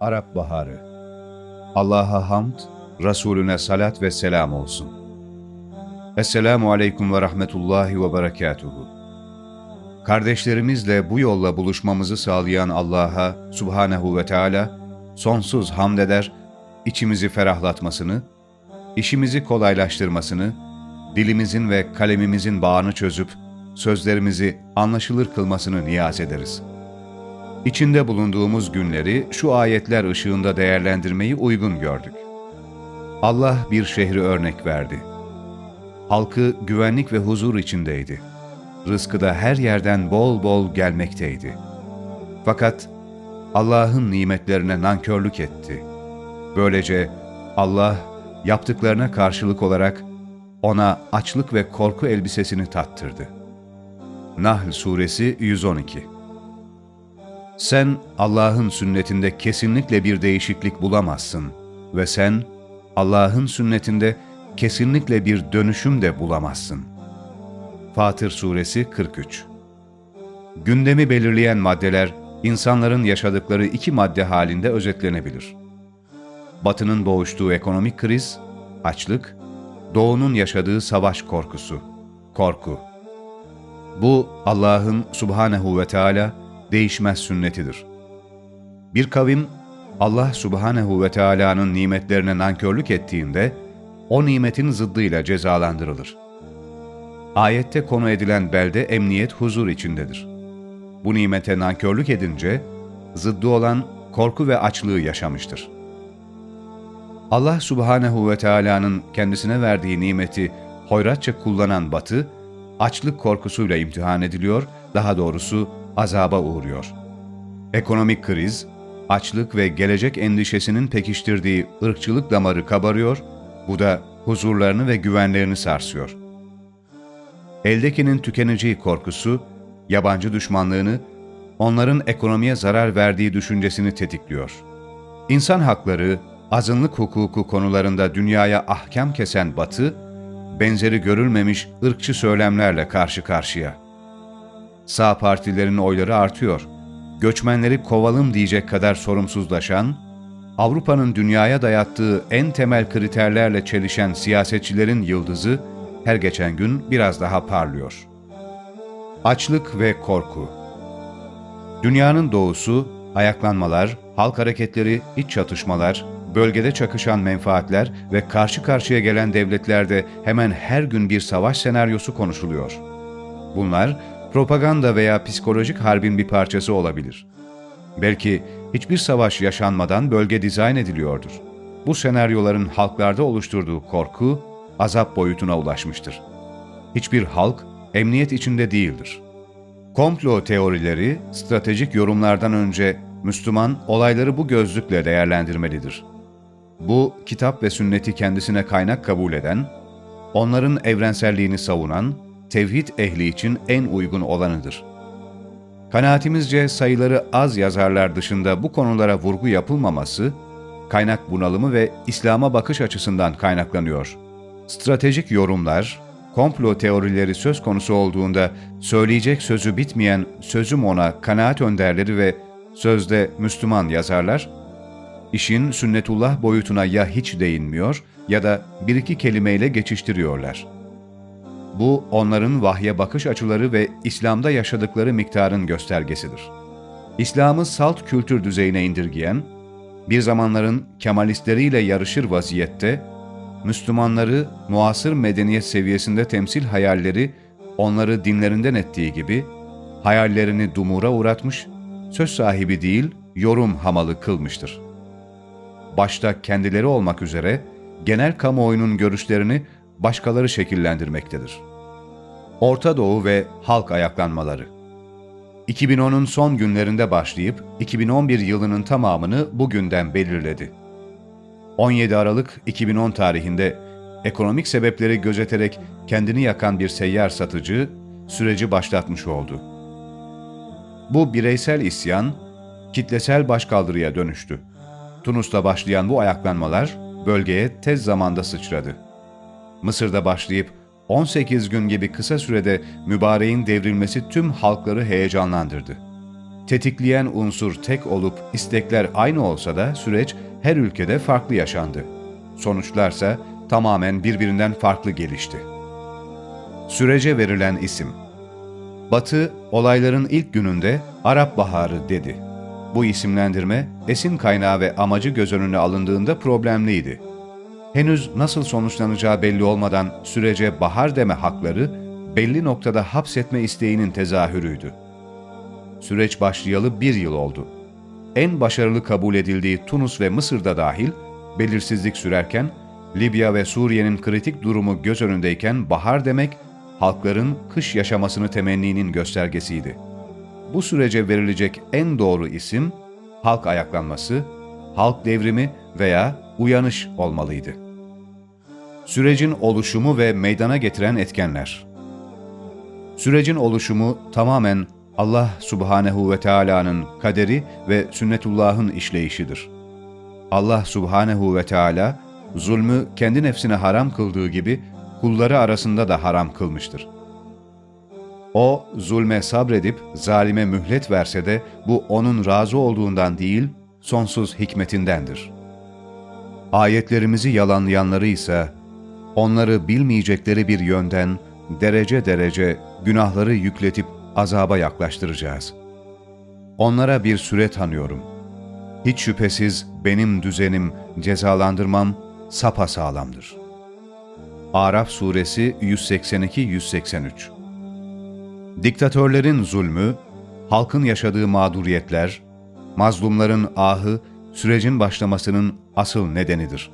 Arap Baharı Allah'a hamd, Resulüne salat ve selam olsun. Esselamu aleyküm ve rahmetullahi ve berekatuhu. Kardeşlerimizle bu yolla buluşmamızı sağlayan Allah'a Subhanehu ve Teala sonsuz hamd eder, içimizi ferahlatmasını, işimizi kolaylaştırmasını, dilimizin ve kalemimizin bağını çözüp sözlerimizi anlaşılır kılmasını niyaz ederiz.'' İçinde bulunduğumuz günleri şu ayetler ışığında değerlendirmeyi uygun gördük. Allah bir şehri örnek verdi. Halkı güvenlik ve huzur içindeydi. Rızkı da her yerden bol bol gelmekteydi. Fakat Allah'ın nimetlerine nankörlük etti. Böylece Allah yaptıklarına karşılık olarak ona açlık ve korku elbisesini tattırdı. Nahl Suresi 112 sen Allah'ın sünnetinde kesinlikle bir değişiklik bulamazsın ve sen Allah'ın sünnetinde kesinlikle bir dönüşüm de bulamazsın. Fatır Suresi 43 Gündemi belirleyen maddeler, insanların yaşadıkları iki madde halinde özetlenebilir. Batı'nın boğuştuğu ekonomik kriz, açlık, Doğu'nun yaşadığı savaş korkusu, korku. Bu Allah'ın Subhanehu ve Teala değişmez sünnetidir. Bir kavim Allah Subhanehu ve Teala'nın nimetlerine nankörlük ettiğinde o nimetin zıddıyla cezalandırılır. Ayette konu edilen belde emniyet huzur içindedir. Bu nimete nankörlük edince zıddı olan korku ve açlığı yaşamıştır. Allah Subhanehu ve Teala'nın kendisine verdiği nimeti hoyratça kullanan batı, açlık korkusuyla imtihan ediliyor, daha doğrusu azaba uğruyor. Ekonomik kriz, açlık ve gelecek endişesinin pekiştirdiği ırkçılık damarı kabarıyor, bu da huzurlarını ve güvenlerini sarsıyor. Eldekinin tükeneceği korkusu, yabancı düşmanlığını, onların ekonomiye zarar verdiği düşüncesini tetikliyor. İnsan hakları, azınlık hukuku konularında dünyaya ahkam kesen Batı, benzeri görülmemiş ırkçı söylemlerle karşı karşıya. Sağ partilerin oyları artıyor. Göçmenleri kovalım diyecek kadar sorumsuzlaşan, Avrupa'nın dünyaya dayattığı en temel kriterlerle çelişen siyasetçilerin yıldızı her geçen gün biraz daha parlıyor. Açlık ve korku Dünyanın doğusu, ayaklanmalar, halk hareketleri, iç çatışmalar, bölgede çakışan menfaatler ve karşı karşıya gelen devletlerde hemen her gün bir savaş senaryosu konuşuluyor. Bunlar propaganda veya psikolojik harbin bir parçası olabilir. Belki hiçbir savaş yaşanmadan bölge dizayn ediliyordur. Bu senaryoların halklarda oluşturduğu korku, azap boyutuna ulaşmıştır. Hiçbir halk emniyet içinde değildir. Komplo teorileri, stratejik yorumlardan önce Müslüman olayları bu gözlükle değerlendirmelidir. Bu, kitap ve sünneti kendisine kaynak kabul eden, onların evrenselliğini savunan, tevhid ehli için en uygun olanıdır. Kanaatimizce sayıları az yazarlar dışında bu konulara vurgu yapılmaması, kaynak bunalımı ve İslam'a bakış açısından kaynaklanıyor. Stratejik yorumlar, komplo teorileri söz konusu olduğunda söyleyecek sözü bitmeyen sözüm ona kanaat önderleri ve sözde Müslüman yazarlar, işin sünnetullah boyutuna ya hiç değinmiyor ya da bir iki kelimeyle geçiştiriyorlar.'' Bu onların vahye bakış açıları ve İslam'da yaşadıkları miktarın göstergesidir. İslam'ı salt kültür düzeyine indirgeyen, bir zamanların Kemalistleriyle yarışır vaziyette, Müslümanları muasır medeniyet seviyesinde temsil hayalleri onları dinlerinden ettiği gibi, hayallerini dumura uğratmış, söz sahibi değil, yorum hamalı kılmıştır. Başta kendileri olmak üzere genel kamuoyunun görüşlerini başkaları şekillendirmektedir. Orta Doğu ve halk ayaklanmaları 2010'un son günlerinde başlayıp 2011 yılının tamamını bugünden belirledi. 17 Aralık 2010 tarihinde ekonomik sebepleri gözeterek kendini yakan bir seyyar satıcı süreci başlatmış oldu. Bu bireysel isyan kitlesel başkaldırıya dönüştü. Tunus'ta başlayan bu ayaklanmalar bölgeye tez zamanda sıçradı. Mısır'da başlayıp 18 gün gibi kısa sürede mübareğin devrilmesi tüm halkları heyecanlandırdı. Tetikleyen unsur tek olup istekler aynı olsa da süreç her ülkede farklı yaşandı. Sonuçlarsa tamamen birbirinden farklı gelişti. Sürece verilen isim Batı, olayların ilk gününde Arap Baharı dedi. Bu isimlendirme, esin kaynağı ve amacı göz önüne alındığında problemliydi. Henüz nasıl sonuçlanacağı belli olmadan sürece bahar deme hakları, belli noktada hapsetme isteğinin tezahürüydü. Süreç başlayalı bir yıl oldu. En başarılı kabul edildiği Tunus ve Mısır'da dahil, belirsizlik sürerken, Libya ve Suriye'nin kritik durumu göz önündeyken bahar demek, halkların kış yaşamasını temenninin göstergesiydi. Bu sürece verilecek en doğru isim, halk ayaklanması, halk devrimi veya uyanış olmalıydı. Sürecin oluşumu ve meydana getiren etkenler Sürecin oluşumu tamamen Allah Subhanehu ve Teala'nın kaderi ve sünnetullah'ın işleyişidir. Allah Subhanehu ve Teala zulmü kendi nefsine haram kıldığı gibi kulları arasında da haram kılmıştır. O zulme sabredip zalime mühlet verse de bu onun razı olduğundan değil, sonsuz hikmetindendir. Ayetlerimizi yalanlayanları ise onları bilmeyecekleri bir yönden derece derece günahları yükletip azaba yaklaştıracağız. Onlara bir süre tanıyorum. Hiç şüphesiz benim düzenim, cezalandırmam sapasağlamdır. Araf Suresi 182-183 Diktatörlerin zulmü, halkın yaşadığı mağduriyetler, mazlumların ahı sürecin başlamasının asıl nedenidir.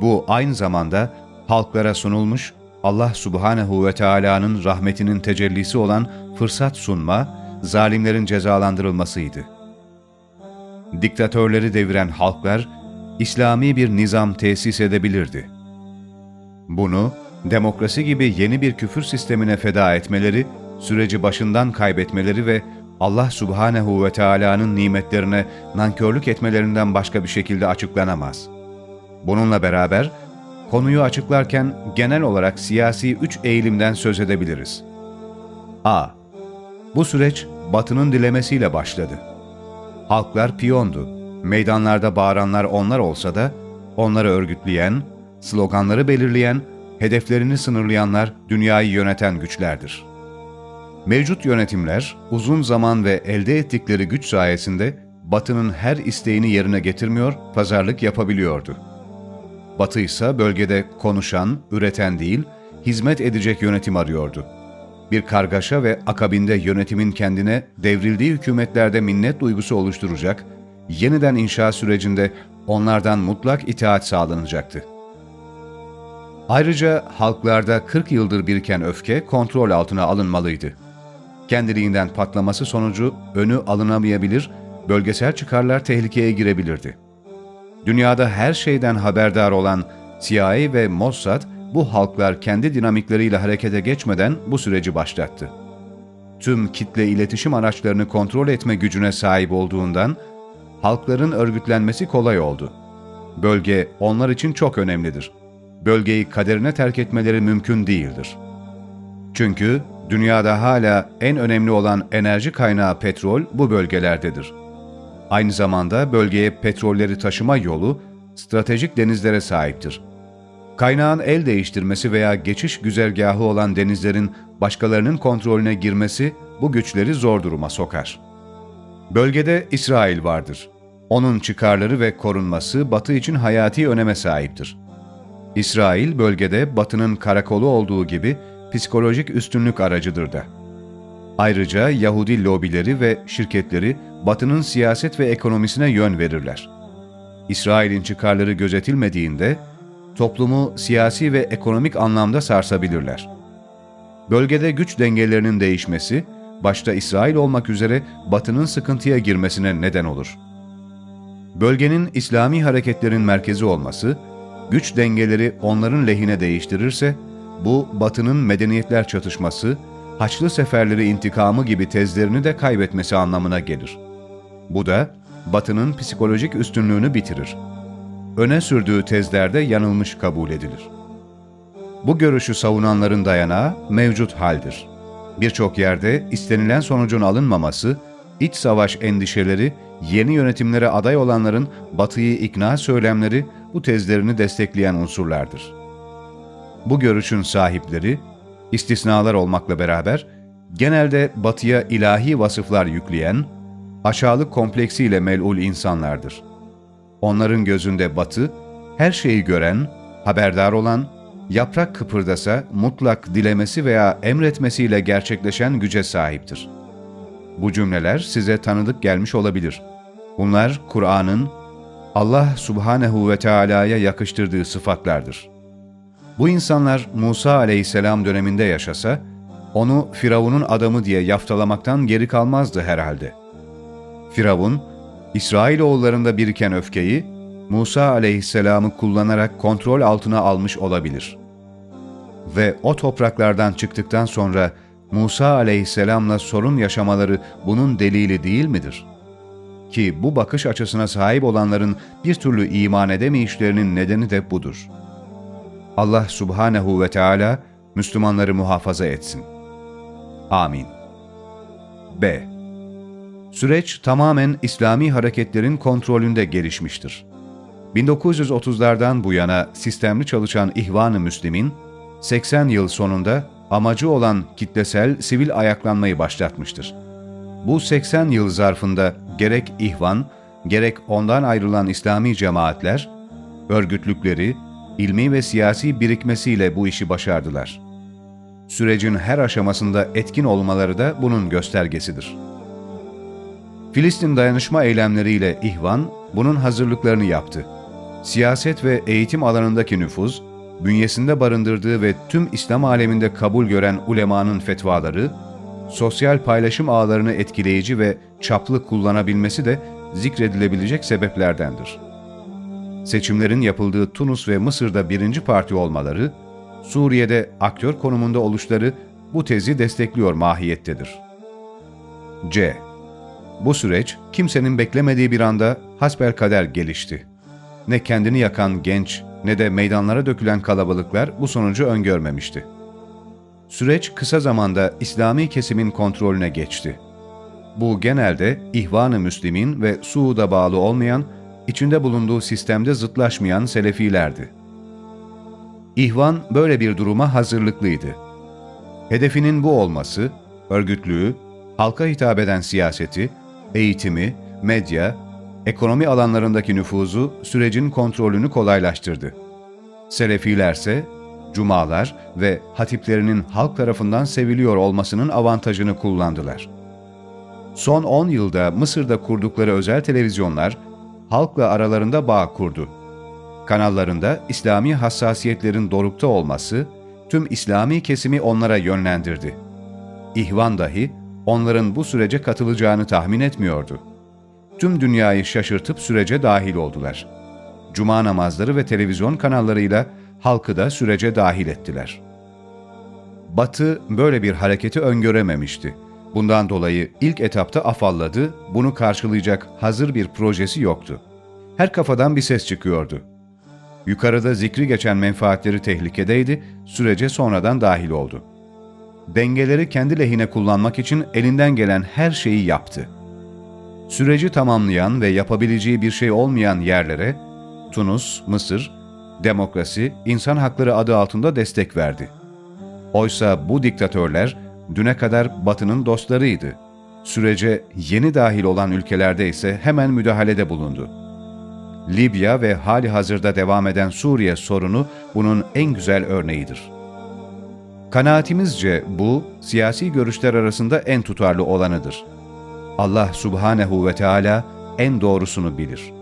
Bu aynı zamanda halklara sunulmuş Allah Subhanehu ve Teala'nın rahmetinin tecellisi olan fırsat sunma, zalimlerin cezalandırılmasıydı. Diktatörleri deviren halklar, İslami bir nizam tesis edebilirdi. Bunu, demokrasi gibi yeni bir küfür sistemine feda etmeleri, süreci başından kaybetmeleri ve Allah Subhanehu ve Teala'nın nimetlerine nankörlük etmelerinden başka bir şekilde açıklanamaz. Bununla beraber, konuyu açıklarken genel olarak siyasi üç eğilimden söz edebiliriz. A. Bu süreç Batı'nın dilemesiyle başladı. Halklar piyondu. Meydanlarda bağıranlar onlar olsa da onları örgütleyen, sloganları belirleyen, hedeflerini sınırlayanlar dünyayı yöneten güçlerdir. Mevcut yönetimler uzun zaman ve elde ettikleri güç sayesinde Batı'nın her isteğini yerine getirmiyor, pazarlık yapabiliyordu. Batı ise bölgede konuşan, üreten değil, hizmet edecek yönetim arıyordu. Bir kargaşa ve akabinde yönetimin kendine devrildiği hükümetlerde minnet duygusu oluşturacak, yeniden inşa sürecinde onlardan mutlak itaat sağlanacaktı. Ayrıca halklarda 40 yıldır biriken öfke kontrol altına alınmalıydı. Kendiliğinden patlaması sonucu önü alınamayabilir, bölgesel çıkarlar tehlikeye girebilirdi. Dünyada her şeyden haberdar olan CIA ve Mossad, bu halklar kendi dinamikleriyle harekete geçmeden bu süreci başlattı. Tüm kitle iletişim araçlarını kontrol etme gücüne sahip olduğundan, halkların örgütlenmesi kolay oldu. Bölge onlar için çok önemlidir. Bölgeyi kaderine terk etmeleri mümkün değildir. Çünkü dünyada hala en önemli olan enerji kaynağı petrol bu bölgelerdedir. Aynı zamanda bölgeye petrolleri taşıma yolu stratejik denizlere sahiptir. Kaynağın el değiştirmesi veya geçiş güzergahı olan denizlerin başkalarının kontrolüne girmesi bu güçleri zor duruma sokar. Bölgede İsrail vardır. Onun çıkarları ve korunması Batı için hayati öneme sahiptir. İsrail bölgede Batı'nın karakolu olduğu gibi psikolojik üstünlük aracıdır da. Ayrıca Yahudi lobileri ve şirketleri Batı'nın siyaset ve ekonomisine yön verirler. İsrail'in çıkarları gözetilmediğinde toplumu siyasi ve ekonomik anlamda sarsabilirler. Bölgede güç dengelerinin değişmesi, başta İsrail olmak üzere Batı'nın sıkıntıya girmesine neden olur. Bölgenin İslami hareketlerin merkezi olması, güç dengeleri onların lehine değiştirirse, bu Batı'nın medeniyetler çatışması, Haçlı seferleri intikamı gibi tezlerini de kaybetmesi anlamına gelir. Bu da Batı'nın psikolojik üstünlüğünü bitirir. öne sürdüğü tezlerde yanılmış kabul edilir. Bu görüşü savunanların dayanağı mevcut haldir. Birçok yerde istenilen sonucun alınmaması, iç savaş endişeleri, yeni yönetimlere aday olanların batıyı ikna söylemleri bu tezlerini destekleyen unsurlardır. Bu görüşün sahipleri, istisnalar olmakla beraber, genelde batıya ilahi vasıflar yükleyen, aşağılık kompleksiyle melul insanlardır. Onların gözünde batı, her şeyi gören, haberdar olan, yaprak kıpırdasa mutlak dilemesi veya emretmesiyle gerçekleşen güce sahiptir. Bu cümleler size tanıdık gelmiş olabilir. Bunlar Kur'an'ın Allah Subhanehu ve Teala'ya yakıştırdığı sıfatlardır. Bu insanlar Musa aleyhisselam döneminde yaşasa, onu Firavun'un adamı diye yaftalamaktan geri kalmazdı herhalde. Firavun, İsrailoğullarında biriken öfkeyi Musa aleyhisselamı kullanarak kontrol altına almış olabilir. Ve o topraklardan çıktıktan sonra Musa aleyhisselamla sorun yaşamaları bunun delili değil midir? Ki bu bakış açısına sahip olanların bir türlü iman edemeyişlerinin nedeni de budur. Allah subhanehu ve Teala Müslümanları muhafaza etsin. Amin. B. Süreç tamamen İslami hareketlerin kontrolünde gelişmiştir. 1930'lardan bu yana sistemli çalışan İhvan-ı Müslim'in 80 yıl sonunda amacı olan kitlesel sivil ayaklanmayı başlatmıştır. Bu 80 yıl zarfında gerek İhvan, gerek ondan ayrılan İslami cemaatler, örgütlükleri, ilmi ve siyasi birikmesiyle bu işi başardılar. Sürecin her aşamasında etkin olmaları da bunun göstergesidir. Filistin dayanışma eylemleriyle İhvan bunun hazırlıklarını yaptı. Siyaset ve eğitim alanındaki nüfuz, bünyesinde barındırdığı ve tüm İslam aleminde kabul gören ulemanın fetvaları, sosyal paylaşım ağlarını etkileyici ve çaplı kullanabilmesi de zikredilebilecek sebeplerdendir. Seçimlerin yapıldığı Tunus ve Mısır'da birinci parti olmaları, Suriye'de aktör konumunda oluşları bu tezi destekliyor mahiyettedir. C. Bu süreç kimsenin beklemediği bir anda hasbelkader gelişti. Ne kendini yakan genç ne de meydanlara dökülen kalabalıklar bu sonucu öngörmemişti. Süreç kısa zamanda İslami kesimin kontrolüne geçti. Bu genelde İhvan-ı Müslimin ve Suud'a bağlı olmayan, içinde bulunduğu sistemde zıtlaşmayan Selefilerdi. İhvan böyle bir duruma hazırlıklıydı. Hedefinin bu olması, örgütlüğü, halka hitap eden siyaseti, eğitimi, medya, ekonomi alanlarındaki nüfuzu sürecin kontrolünü kolaylaştırdı. Selefilerse cumalar ve hatiplerinin halk tarafından seviliyor olmasının avantajını kullandılar. Son 10 yılda Mısır'da kurdukları özel televizyonlar halkla aralarında bağ kurdu. Kanallarında İslami hassasiyetlerin dorukta olması tüm İslami kesimi onlara yönlendirdi. İhvan dahi onların bu sürece katılacağını tahmin etmiyordu. Tüm dünyayı şaşırtıp sürece dahil oldular. Cuma namazları ve televizyon kanallarıyla halkı da sürece dahil ettiler. Batı böyle bir hareketi öngörememişti. Bundan dolayı ilk etapta afalladı, bunu karşılayacak hazır bir projesi yoktu. Her kafadan bir ses çıkıyordu. Yukarıda zikri geçen menfaatleri tehlikedeydi, sürece sonradan dahil oldu. Dengeleri kendi lehine kullanmak için elinden gelen her şeyi yaptı. Süreci tamamlayan ve yapabileceği bir şey olmayan yerlere, Tunus, Mısır, demokrasi, insan hakları adı altında destek verdi. Oysa bu diktatörler düne kadar Batı'nın dostlarıydı. Sürece yeni dahil olan ülkelerde ise hemen müdahalede bulundu. Libya ve hali hazırda devam eden Suriye sorunu bunun en güzel örneğidir. Kanaatimizce bu, siyasi görüşler arasında en tutarlı olanıdır. Allah subhanehu ve Teala en doğrusunu bilir.''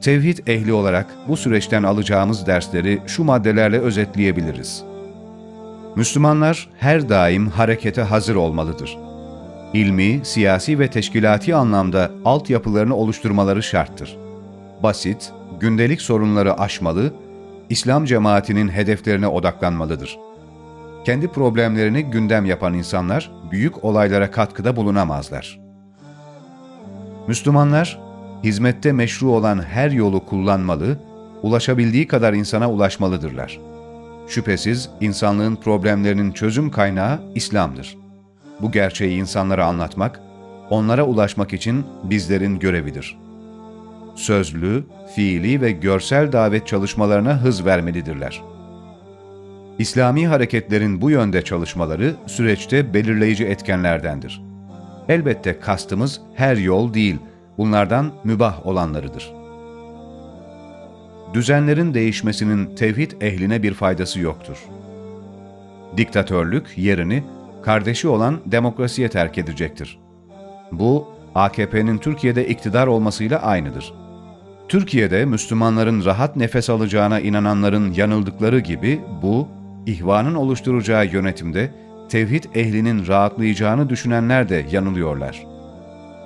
Tevhid ehli olarak bu süreçten alacağımız dersleri şu maddelerle özetleyebiliriz. Müslümanlar her daim harekete hazır olmalıdır. İlmi, siyasi ve teşkilati anlamda altyapılarını oluşturmaları şarttır. Basit, gündelik sorunları aşmalı, İslam cemaatinin hedeflerine odaklanmalıdır. Kendi problemlerini gündem yapan insanlar büyük olaylara katkıda bulunamazlar. Müslümanlar hizmette meşru olan her yolu kullanmalı, ulaşabildiği kadar insana ulaşmalıdırlar. Şüphesiz insanlığın problemlerinin çözüm kaynağı İslam'dır. Bu gerçeği insanlara anlatmak, onlara ulaşmak için bizlerin görevidir. Sözlü, fiili ve görsel davet çalışmalarına hız vermelidirler. İslami hareketlerin bu yönde çalışmaları süreçte belirleyici etkenlerdendir. Elbette kastımız her yol değil, bunlardan mübah olanlarıdır. Düzenlerin değişmesinin tevhid ehline bir faydası yoktur. Diktatörlük yerini kardeşi olan demokrasiye terk edecektir. Bu, AKP'nin Türkiye'de iktidar olmasıyla aynıdır. Türkiye'de Müslümanların rahat nefes alacağına inananların yanıldıkları gibi bu, ihvanın oluşturacağı yönetimde tevhid ehlinin rahatlayacağını düşünenler de yanılıyorlar.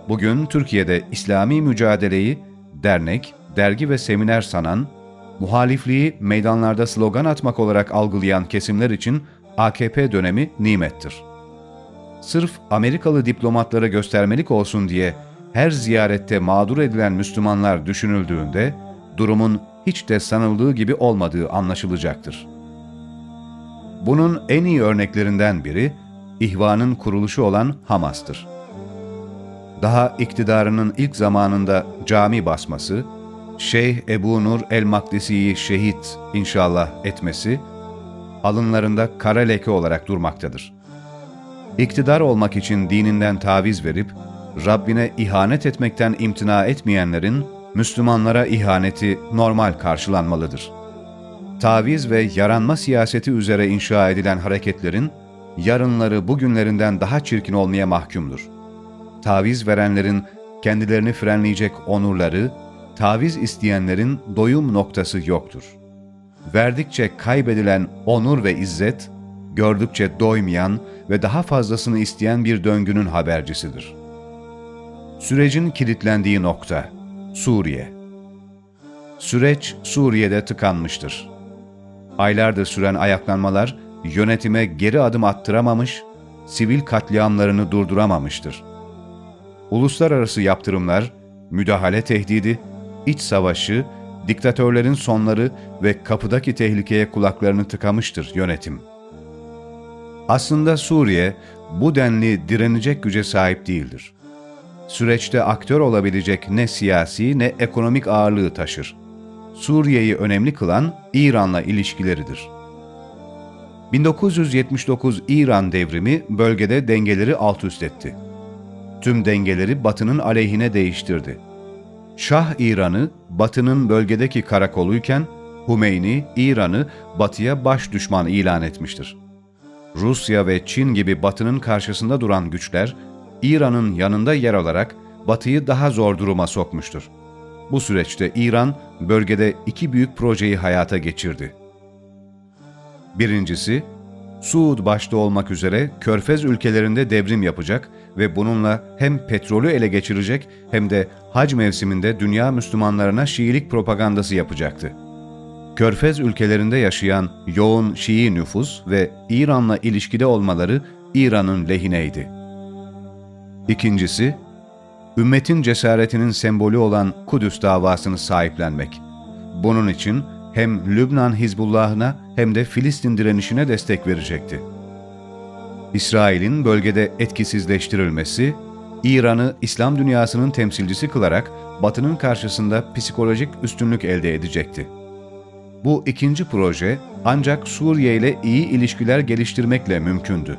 Bugün Türkiye'de İslami mücadeleyi dernek, dergi ve seminer sanan, muhalifliği meydanlarda slogan atmak olarak algılayan kesimler için AKP dönemi nimettir. Sırf Amerikalı diplomatlara göstermelik olsun diye her ziyarette mağdur edilen Müslümanlar düşünüldüğünde durumun hiç de sanıldığı gibi olmadığı anlaşılacaktır. Bunun en iyi örneklerinden biri İhvan'ın kuruluşu olan Hamas'tır. Daha iktidarının ilk zamanında cami basması, Şeyh Ebu Nur el-Makdisi'yi şehit inşallah etmesi, alınlarında kara leke olarak durmaktadır. İktidar olmak için dininden taviz verip, Rabbine ihanet etmekten imtina etmeyenlerin, Müslümanlara ihaneti normal karşılanmalıdır. Taviz ve yaranma siyaseti üzere inşa edilen hareketlerin, yarınları bugünlerinden daha çirkin olmaya mahkumdur. Taviz verenlerin kendilerini frenleyecek onurları, taviz isteyenlerin doyum noktası yoktur. Verdikçe kaybedilen onur ve izzet, gördükçe doymayan ve daha fazlasını isteyen bir döngünün habercisidir. Sürecin kilitlendiği nokta, Suriye. Süreç Suriye'de tıkanmıştır. Aylardır süren ayaklanmalar yönetime geri adım attıramamış, sivil katliamlarını durduramamıştır. Uluslararası yaptırımlar, müdahale tehdidi, iç savaşı, diktatörlerin sonları ve kapıdaki tehlikeye kulaklarını tıkamıştır yönetim. Aslında Suriye bu denli direnecek güce sahip değildir. Süreçte aktör olabilecek ne siyasi ne ekonomik ağırlığı taşır. Suriye'yi önemli kılan İran'la ilişkileridir. 1979 İran devrimi bölgede dengeleri alt üst etti. Tüm dengeleri Batı'nın aleyhine değiştirdi. Şah İran'ı Batı'nın bölgedeki karakoluyken Hümeyni İran'ı Batı'ya baş düşman ilan etmiştir. Rusya ve Çin gibi Batı'nın karşısında duran güçler İran'ın yanında yer alarak Batı'yı daha zor duruma sokmuştur. Bu süreçte İran bölgede iki büyük projeyi hayata geçirdi. Birincisi, Suud başta olmak üzere Körfez ülkelerinde devrim yapacak ve bununla hem petrolü ele geçirecek hem de hac mevsiminde dünya Müslümanlarına Şiilik propagandası yapacaktı. Körfez ülkelerinde yaşayan yoğun Şii nüfus ve İran'la ilişkide olmaları İran'ın lehineydi. İkincisi, ümmetin cesaretinin sembolü olan Kudüs davasını sahiplenmek. Bunun için hem Lübnan Hizbullah'ına hem de Filistin direnişine destek verecekti. İsrail'in bölgede etkisizleştirilmesi, İran'ı İslam dünyasının temsilcisi kılarak Batı'nın karşısında psikolojik üstünlük elde edecekti. Bu ikinci proje ancak Suriye ile iyi ilişkiler geliştirmekle mümkündü.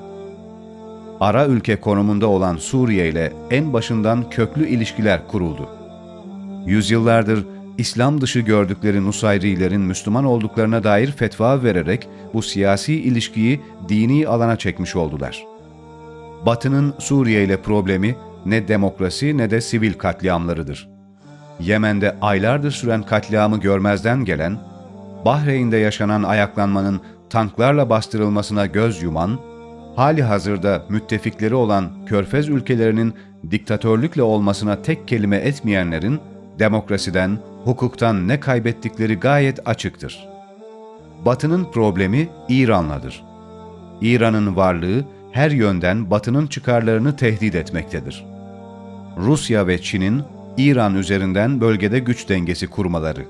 Ara ülke konumunda olan Suriye ile en başından köklü ilişkiler kuruldu. Yüzyıllardır İslam dışı gördükleri Nusayrilerin Müslüman olduklarına dair fetva vererek bu siyasi ilişkiyi dini alana çekmiş oldular. Batı'nın Suriye ile problemi ne demokrasi ne de sivil katliamlarıdır. Yemen'de aylardır süren katliamı görmezden gelen, Bahreyn'de yaşanan ayaklanmanın tanklarla bastırılmasına göz yuman, hali hazırda müttefikleri olan Körfez ülkelerinin diktatörlükle olmasına tek kelime etmeyenlerin demokrasiden, hukuktan ne kaybettikleri gayet açıktır. Batı'nın problemi İran'ladır. İran'ın varlığı her yönden Batı'nın çıkarlarını tehdit etmektedir. Rusya ve Çin'in İran üzerinden bölgede güç dengesi kurmaları.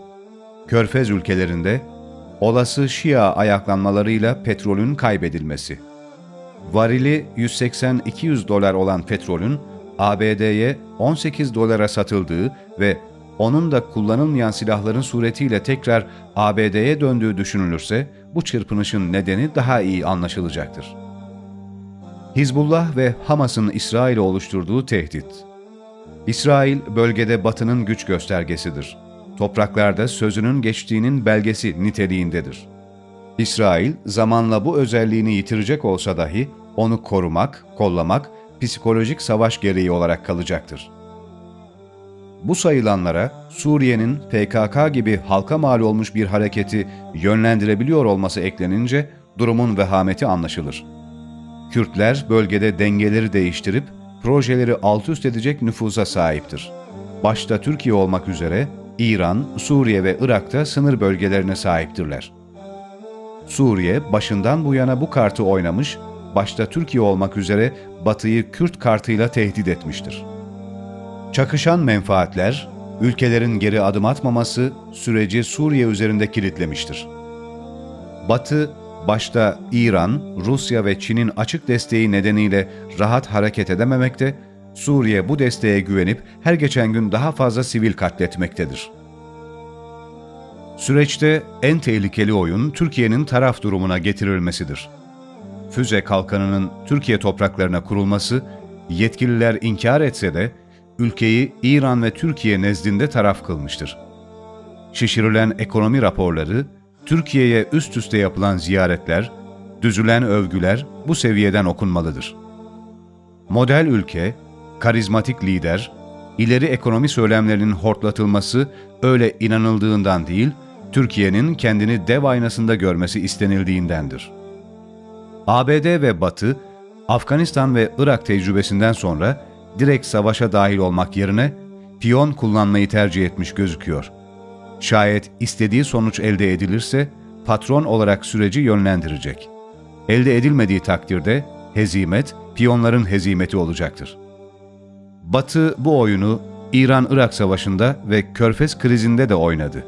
Körfez ülkelerinde olası Şia ayaklanmalarıyla petrolün kaybedilmesi. Varili 180-200 dolar olan petrolün ABD'ye 18 dolara satıldığı ve onun da kullanılmayan silahların suretiyle tekrar ABD'ye döndüğü düşünülürse bu çırpınışın nedeni daha iyi anlaşılacaktır. Hizbullah ve Hamas'ın İsrail'e oluşturduğu tehdit. İsrail bölgede Batı'nın güç göstergesidir. Topraklarda sözünün geçtiğinin belgesi niteliğindedir. İsrail zamanla bu özelliğini yitirecek olsa dahi onu korumak, kollamak psikolojik savaş gereği olarak kalacaktır. Bu sayılanlara Suriye'nin PKK gibi halka mal olmuş bir hareketi yönlendirebiliyor olması eklenince durumun vehameti anlaşılır. Kürtler bölgede dengeleri değiştirip projeleri alt üst edecek nüfuza sahiptir. Başta Türkiye olmak üzere İran, Suriye ve Irak'ta sınır bölgelerine sahiptirler. Suriye başından bu yana bu kartı oynamış, başta Türkiye olmak üzere Batı'yı Kürt kartıyla tehdit etmiştir. Çakışan menfaatler, ülkelerin geri adım atmaması süreci Suriye üzerinde kilitlemiştir. Batı, başta İran, Rusya ve Çin'in açık desteği nedeniyle rahat hareket edememekte, Suriye bu desteğe güvenip her geçen gün daha fazla sivil katletmektedir. Süreçte en tehlikeli oyun Türkiye'nin taraf durumuna getirilmesidir. Füze kalkanının Türkiye topraklarına kurulması, yetkililer inkar etse de ülkeyi İran ve Türkiye nezdinde taraf kılmıştır. Şişirilen ekonomi raporları, Türkiye'ye üst üste yapılan ziyaretler, düzülen övgüler bu seviyeden okunmalıdır. Model ülke, karizmatik lider, ileri ekonomi söylemlerinin hortlatılması öyle inanıldığından değil, Türkiye'nin kendini dev aynasında görmesi istenildiğindendir. ABD ve Batı, Afganistan ve Irak tecrübesinden sonra direkt savaşa dahil olmak yerine piyon kullanmayı tercih etmiş gözüküyor. Şayet istediği sonuç elde edilirse patron olarak süreci yönlendirecek. Elde edilmediği takdirde hezimet piyonların hezimeti olacaktır. Batı bu oyunu İran-Irak savaşında ve Körfez krizinde de oynadı.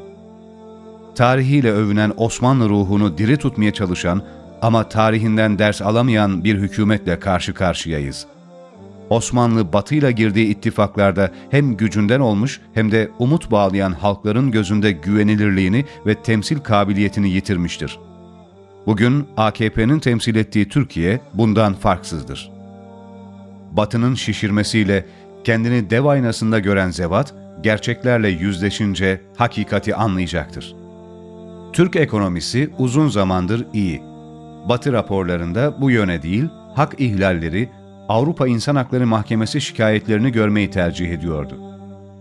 Tarihiyle övünen Osmanlı ruhunu diri tutmaya çalışan ama tarihinden ders alamayan bir hükümetle karşı karşıyayız. Osmanlı batıyla girdiği ittifaklarda hem gücünden olmuş hem de umut bağlayan halkların gözünde güvenilirliğini ve temsil kabiliyetini yitirmiştir. Bugün AKP'nin temsil ettiği Türkiye bundan farksızdır. Batının şişirmesiyle kendini dev aynasında gören zevat, gerçeklerle yüzleşince hakikati anlayacaktır. Türk ekonomisi uzun zamandır iyi. Batı raporlarında bu yöne değil, hak ihlalleri, Avrupa İnsan Hakları Mahkemesi şikayetlerini görmeyi tercih ediyordu.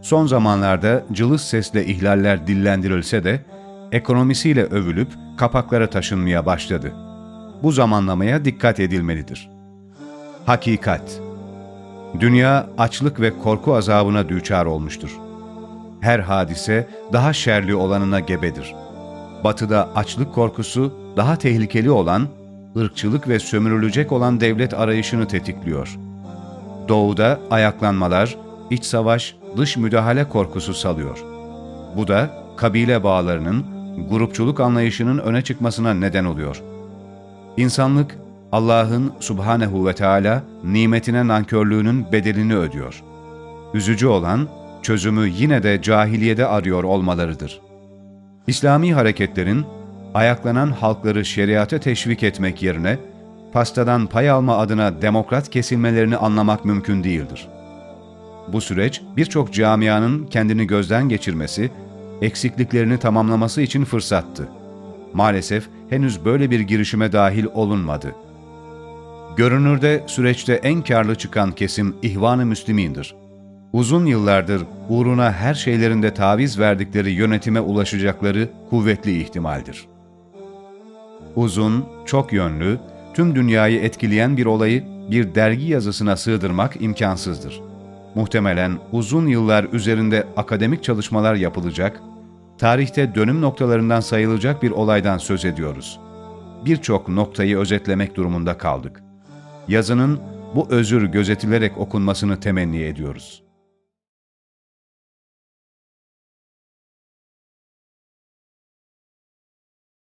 Son zamanlarda cılız sesle ihlaller dillendirilse de, ekonomisiyle övülüp kapaklara taşınmaya başladı. Bu zamanlamaya dikkat edilmelidir. Hakikat Dünya açlık ve korku azabına düçar olmuştur. Her hadise daha şerli olanına gebedir. Batıda açlık korkusu daha tehlikeli olan, ırkçılık ve sömürülecek olan devlet arayışını tetikliyor. Doğuda ayaklanmalar, iç savaş, dış müdahale korkusu salıyor. Bu da kabile bağlarının, grupçuluk anlayışının öne çıkmasına neden oluyor. İnsanlık Allah'ın subhanehu ve Teala nimetine nankörlüğünün bedelini ödüyor. Üzücü olan, çözümü yine de cahiliyede arıyor olmalarıdır. İslami hareketlerin, ayaklanan halkları şeriate teşvik etmek yerine, pastadan pay alma adına demokrat kesilmelerini anlamak mümkün değildir. Bu süreç birçok camianın kendini gözden geçirmesi, eksikliklerini tamamlaması için fırsattı. Maalesef henüz böyle bir girişime dahil olunmadı.'' Görünürde süreçte en karlı çıkan kesim İhvan-ı Müslümin'dir. Uzun yıllardır uğruna her şeylerinde taviz verdikleri yönetime ulaşacakları kuvvetli ihtimaldir. Uzun, çok yönlü, tüm dünyayı etkileyen bir olayı bir dergi yazısına sığdırmak imkansızdır. Muhtemelen uzun yıllar üzerinde akademik çalışmalar yapılacak, tarihte dönüm noktalarından sayılacak bir olaydan söz ediyoruz. Birçok noktayı özetlemek durumunda kaldık yazının bu özür gözetilerek okunmasını temenni ediyoruz.